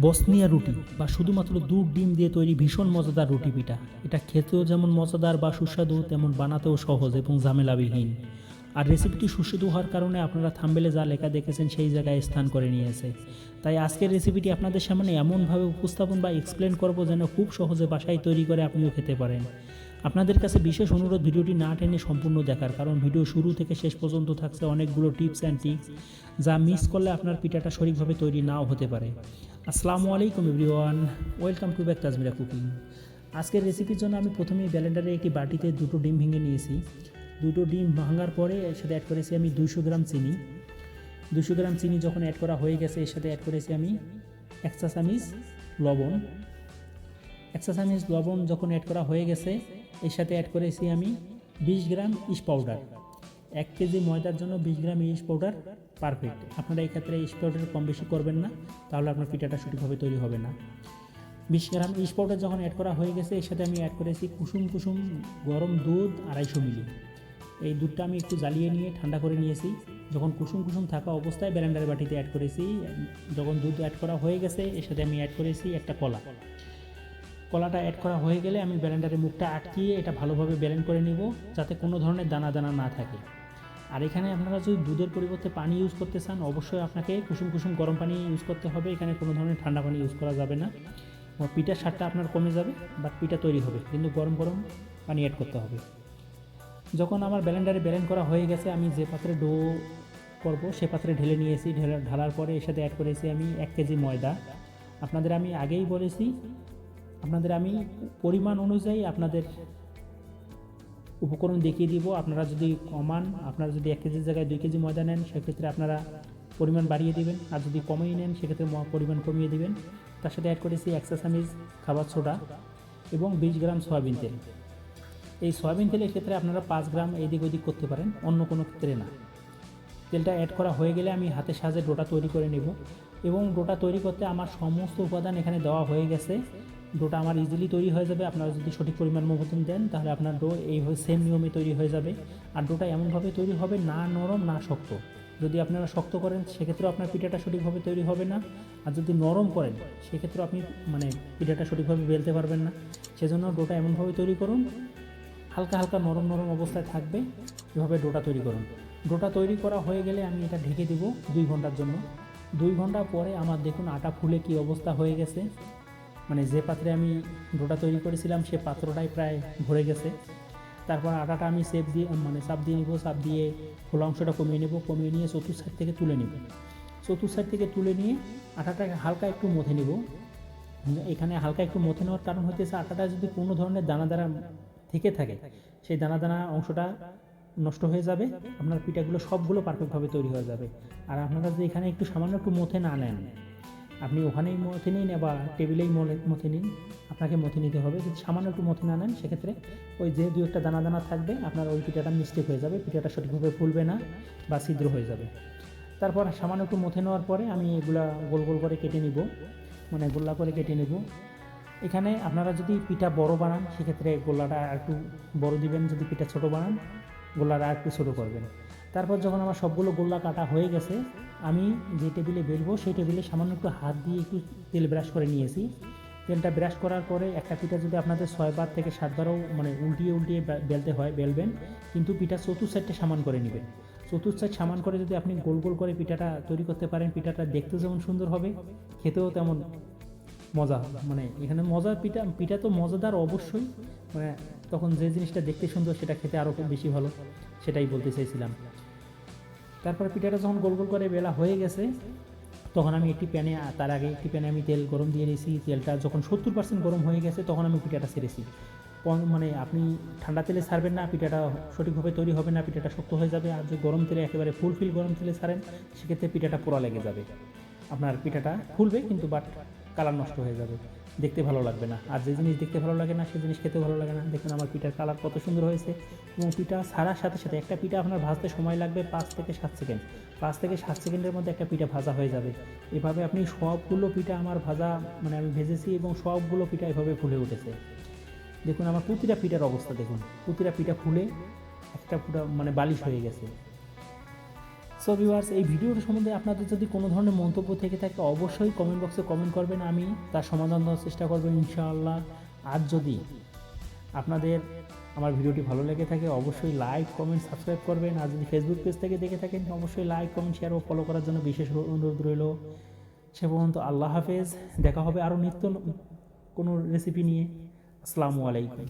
Bosnia রুটি বা শুধুমাত্র দুধ, ডিম দিয়ে তৈরি ভীষণ মজাদার রুটি পিঠা। এটা খেতেও যেমন মজাদার বা সুস্বাদু, তেমন বানাতেও সহজ এবং ঝামেলাবিহীন। আর রেসিপিটি সুস্বাদু হওয়ার কারণে আপনারা থাম্বেলে যা লেখা দেখেছেন সেই জায়গায় স্থান করে নিয়েছে। তাই আজকের রেসিপিটি আপনাদের সামনে এমনভাবে উপস্থাপন বা এক্সপ্লেন করব যেন খুব সহজে বাসায় তৈরি করে আপনিও খেতে পারেন। আপনাদের কাছে বিশেষ অনুরোধ ভিডিওটি না টেনে সম্পূর্ণ দেখার, কারণ ভিডিও শুরু থেকে শেষ পর্যন্ত থাকছে অনেকগুলো টিপস অ্যান্ড টিপস যা মিস করলে আপনার পিঠাটা সঠিকভাবে তৈরি নাও হতে পারে। আসসালামু আলাইকুম everyone, welcome to back Tajmira cooking. আজকের রেসিপির জন্য আমি প্রথমেই ব্যালেন্ডারে একটি বাটিতে দুটো ডিম ভেঙে নিয়েছি। দুটো ডিম ভাঙার পরে এর সাথে অ্যাড করেছি আমি দুশো গ্রাম চিনি। দুশো গ্রাম চিনি যখন অ্যাড করা হয়ে গেছে, এর সাথে অ্যাড করেছি আমি এক চা চামিচ লবণ। এক চা চামিচ লবণ যখন অ্যাড করা হয়ে গেছে, এর সাথে অ্যাড করেছি আমি বিশ গ্রাম ইস পাউডার। এক কেজি ময়দার জন্য বিশ গ্রাম ইস পাউডার পারফেক্ট আপনারা এই ক্ষেত্রে ইস পাউডার কম বেশি করবেন না, তাহলে আপনার পিঠাটা সঠিকভাবে তৈরি হবে না। বিশ গ্রাম ইস পাউডার যখন অ্যাড করা হয়ে গেছে, এর সাথে আমি অ্যাড করেছি কুসুম কুসুম গরম দুধ আড়াইশো মিলি। এই দুধটা আমি একটু জ্বালিয়ে নিয়ে ঠান্ডা করে নিয়েছি। যখন কুসুম কুসুম থাকা অবস্থায় ব্যালেন্ডারের বাটিতে অ্যাড করেছি, যখন দুধ অ্যাড করা হয়ে গেছে, এর সাথে আমি অ্যাড করেছি একটা কলা। কলাটা অ্যাড করা হয়ে গেলে আমি ব্যালেন্ডারের মুখটা আটকিয়ে এটা ভালোভাবে ব্যালেন্ড করে নিব, যাতে কোনো ধরনের দানা দানা না থাকে। আর এখানে আপনারা যদি দুধের পরিবর্তে পানি ইউজ করতে চান, অবশ্যই আপনাকে কুসুম কুসুম গরম পানি ইউজ করতে হবে। এখানে কোনো ধরনের ঠান্ডা পানি ইউজ করা যাবে না। পিঠার স্বাদটা আপনার কমে যাবে বাট পিঠা তৈরি হবে। কিন্তু গরম গরম পানি অ্যাড করতে হবে। যখন আমার ব্যালেন্ডারে ব্যালেন্ড করা হয়ে গেছে, আমি যে পাত্রে ডো করব, সে পাত্রে ঢেলে নিয়েছি। ঢেলে, ঢালার পরে এর সাথে অ্যাড করেছি আমি এক কেজি ময়দা। আপনাদের আমি আগেই বলেছি, আপনাদের আমি পরিমাণ অনুযায়ী আপনাদের উপকরণ দেখিয়ে দিব। আপনারা যদি কমান, আপনারা যদি এক কেজির জায়গায় দুই কেজি ময়দা নেন, সেক্ষেত্রে আপনারা পরিমাণ বাড়িয়ে দিবেন। আর যদি কমিয়ে নেন, সেক্ষেত্রে পরিমাণ কমিয়ে দিবেন। তার সাথে অ্যাড করেছি একশো চামিচ খাবার সোডা এবং বিশ গ্রাম সয়াবিন তেল। এই সয়াবিন তেলের ক্ষেত্রে আপনারা পাঁচ গ্রাম এদিক ওদিক করতে পারেন, অন্য কোনো ক্ষেত্রে না। তেলটা অ্যাড করা হয়ে গেলে আমি হাতের সাহায্যে ডোটা তৈরি করে নেব। এবং ডোটা তৈরি করতে আমার সমস্ত উপাদান এখানে দেওয়া হয়ে গেছে। ডোটা আমার ইজিলি তৈরি হয়ে যাবে। আপনারা যদি সঠিক পরিমাণ মতন দেন, তাহলে আপনার ডো এইভাবে সেম নিয়মে তৈরি হয়ে যাবে। আর ডোটা এমনভাবে তৈরি হবে, না নরম, না শক্ত। যদি আপনারা শক্ত করেন, সেক্ষেত্রেও আপনার পিঠাটা সঠিকভাবে তৈরি হবে না। আর যদি নরম করেন, সেক্ষেত্রেও আপনি মানে পিঠাটা সঠিকভাবে বেলতে পারবেন না। সেজন্য ডোটা এমনভাবে তৈরি করুন, হালকা হালকা নরম নরম অবস্থায় থাকবে, এভাবে ডোটা তৈরি করুন। ডোটা তৈরি করা হয়ে গেলে আমি এটা ঢেকে দেবো দুই ঘণ্টার জন্য। দুই ঘণ্টা পরে আমার দেখুন আটা ফুলে কি অবস্থা হয়ে গেছে। মানে যে পাত্রে আমি ডোটা তৈরি করেছিলাম, সে পাত্রটাই প্রায় ভরে গেছে। তারপর আটাটা আমি সেপ দিয়ে মানে চাপ দিয়ে নিব, চাপ দিয়ে খোলা অংশটা কমিয়ে নেব, কমিয়ে নিয়ে চতুর্থ সাইড থেকে তুলে নেব। চতুর্থ সাইড থেকে তুলে নিয়ে আটাটাকে হালকা একটু মথে নেব। এখানে হালকা একটু মথে নেওয়ার কারণ হচ্ছে আটাটা যদি কোনো ধরনের দানা দানা থেকে থাকে, সেই দানা দানা অংশটা নষ্ট হয়ে যাবে, আপনার পিঠাগুলো সবগুলো পারফেক্টভাবে তৈরি হয়ে যাবে। আর আপনারা যদি এখানে একটু সামান্য একটু মথে না নেন আপনি ওখানেই মথে নিন বা টেবিলেই মথে নিন। আপনাকে মথে নিতে হবে। যদি সামান্য একটু মথে না নেন, সেক্ষেত্রে ওই যে দু একটা দানা দানা থাকবে, আপনার ওই পিঠাটা মিস্টেক হয়ে যাবে। পিঠাটা সঠিকভাবে ফুলবে না বা ছিদ্র হয়ে যাবে। তারপর সামান্য একটু মথে নেওয়ার পরে আমি এগুলা গোল গোল করে কেটে নিব। মানে গোল্লা করে কেটে নেব। এখানে আপনারা যদি পিঠা বড় বানান, সেক্ষেত্রে গোল্লাটা একটু বড় দিবেন। যদি পিঠা ছোট বানান, গোল্লাটা একটু ছোটো করবেন। তারপর যখন আমার সবগুলো গোল্লা কাটা হয়ে গেছে, আমি যে টেবিলে বেলবো সেই টেবিলে সামান্য একটু হাত দিয়ে একটু তেল ব্রাশ করে নিয়েছি। তেলটা ব্রাশ করার পরে একটা পিঠা যদি আপনাদের ছয়বার থেকে সাতবারও মানে উল্টিয়ে উল্টিয়ে বেলতে হয়, বেলবেন, কিন্তু পিঠা চতুর্থ সাইডটা সামান করে নেবেন। চতুর্থ সাইড সামান করে যদি আপনি গোল গোল করে পিঠাটা তৈরি করতে পারেন, পিঠাটা দেখতেও যেমন সুন্দর হবে, খেতেও তেমন মজা মানে এখানে মজার পিঠা পিঠা তো মজাদার অবশ্যই মানে তখন যে জিনিসটা দেখতে সুন্দর সেটা খেতে আরও বেশি ভালো, সেটাই বলতে চাইছিলাম। তারপর পিঠাটা যখন গোল গোল করে বেলা হয়ে গেছে, তখন আমি একটি প্যানে, তার আগে একটি প্যানে আমি তেল গরম দিয়ে নিয়েছি। তেলটা যখন সত্তর পার্সেন্ট গরম হয়ে গেছে, তখন আমি পিঠাটা ছেড়েছি মানে আপনি ঠান্ডা তেলে ছাড়বেন না, পিঠাটা সঠিকভাবে তৈরি হবে না, পিঠাটা শক্ত হয়ে যাবে। আর যদি গরম তেলে একেবারে ফুল ফিল গরম তেলে ছাড়েন সেক্ষেত্রে পিঠাটা পোড়া লেগে যাবে। আপনার পিঠাটা ফুলবে কিন্তু বাট কালার নষ্ট হয়ে যাবে। দেখতে ভালো লাগবে না। আর যে জিনিস দেখতে ভালো লাগে না সেই জিনিস খেতে ভালো লাগে না। দেখুন আমার পিঠার কালার কত সুন্দর হয়েছে। এবং পিঠা ছাড়ার সাথে সাথে একটা পিঠা আপনার ভাজতে সময় লাগবে পাঁচ থেকে সাত সেকেন্ড পাঁচ থেকে সাত সেকেন্ডের মধ্যে একটা পিঠা ভাজা হয়ে যাবে। এভাবে আপনি সবগুলো পিঠা আমার ভাজা মানে আমি ভেজেছি এবং সবগুলো পিঠা এভাবে ফুলে উঠেছে। দেখুন আমার প্রতিটা পিঠার অবস্থা দেখুন। প্রতিটা পিঠা ফুলে একটা পুরো মানে বালিশ হয়ে গেছে। সো ভিউয়ার্স এই ভিডিওর সম্বন্ধে আপনাদের যদি কোনো ধরনের মন্তব্য থেকে থাকে, অবশ্যই কমেন্ট বক্সে কমেন্ট করবেন, আমি তার সমাধান দেওয়ার চেষ্টা করব ইনশাআল্লাহ। আর যদি আপনাদের আমার ভিডিওটি ভালো লেগে থাকে, অবশ্যই লাইক কমেন্ট সাবস্ক্রাইব করবেন। আর যদি ফেসবুক পেজ থেকে দেখে থাকেন, অবশ্যই লাইক কমেন্ট শেয়ার ও ফলো করার জন্য বিশেষ অনুরোধ রইল। সে পর্যন্ত আল্লাহ হাফেজ। দেখা হবে আরও নিত্য কোনো রেসিপি নিয়ে। আসসালামু আলাইকুম।